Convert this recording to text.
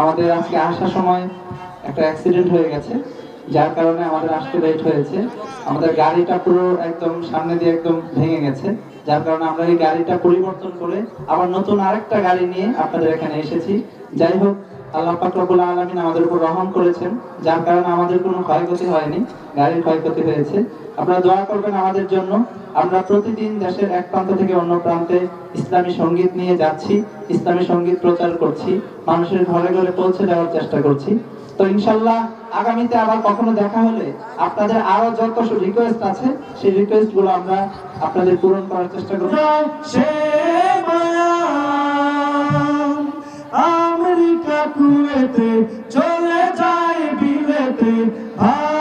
আমাদের আজকে আসার সময় একটা অ্যাক্সিডেন্ট হয়ে গেছে, যার কারণে আমাদের আসতে লেট হয়েছে। আমাদের গাড়িটা পুরো একদম সামনে দিয়ে একদম ভেঙে গেছে, যার কারণে আমরা এই গাড়িটা পরিবর্তন করে আবার নতুন আরেকটা গাড়ি নিয়ে আপনাদের এখানে এসেছি। যাই হোক আল্লাহ আলামিন আমাদের উপর রহম করেছেন, যার কারণে আমাদের কোনো ক্ষয়ক্ষতি হয়নি, গাড়ির ক্ষয়ক্ষতি হয়েছে। আপনারা দোয়া করবেন আমাদের জন্য। আমরা প্রতিদিন দেশের এক প্রান্ত থেকে অন্য প্রান্তে ইসলামী সংগীত নিয়ে যাচ্ছি, ইসলামী সংগীত প্রচার করছি, মানুষের ঘরে ঘরে পৌঁছে দেওয়ার চেষ্টা করছি। তো ইনশাল্লাহ আগামীতে আবার কখনো দেখা হলে আপনাদের আরও যত রিকোয়েস্ট আছে, সেই রিকোয়েস্টগুলো আমরা আপনাদের পূরণ করার চেষ্টা করব। কুয়েতে চলে যায় বিলেতে। ভাড়া